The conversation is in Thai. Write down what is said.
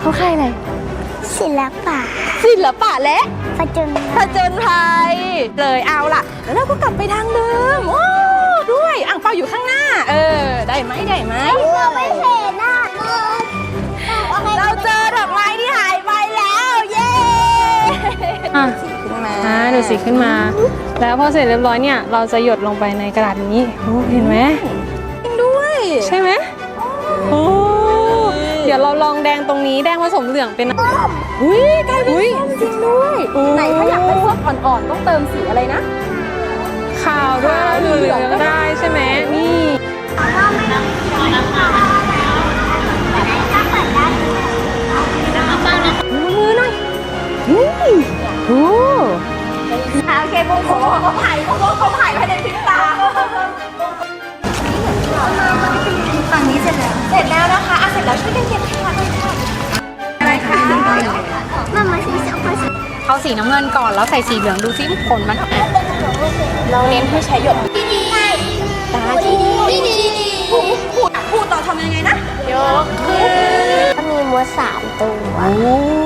เขาค่ายอะไร ศิลปะ ศิลปะและผจญผจญภัยเลยเอาล่ะ แล้วเราก็กลับไปทางเดิมโอ้ด้วยอ่างเปาอยู่ข้างหน้า เออ ได้ไหมได้ไหมเราไม่เห็นอะเราเจอดอกไม้ที่หายไปแล้ว เย้อะขึ้นมาอ่าดูสีขึ้นมา แล้วพอเสร็จเรียบร้อยเนี่ย เราจะหยดลงไปในกระดาษนี้โอ้เห็นไหมจริงด้วย ใช่ไหมโอ้เดี๋ ยวเราลองแดงตรงนี้แดงผสมเหลืองเป็นอุ้ยกลายเป็นส้มจริงด้วย ไหนถ้าอยากเป็นส้มอ่อนๆ ต้องเติมสีอะไรนะขาวด้วยขาวเหลืเหลือองงก็ได้ใช่ไหมนี่มือหน่อยนี่โอ้โอเคโมโหเขาถ่ายเขาเขาถ่ายภายในพริบตาฝั่งนี้เสร็จแล้วเสร็จแล้วนะคะอะ เสร็จแล้วช่วยกันเก็บค่ะอะไรคะมามาสีสองคนสีเอาสีน้ำเงินก่อนแล้วใส่สีเหลืองดูซิผลมันเราเน้นให้ใช้หยดที่นี่ไงตาที่ดีที่นี่พูดพูดต่อทำยังไงนะยกขึ้นมีมดสามตัว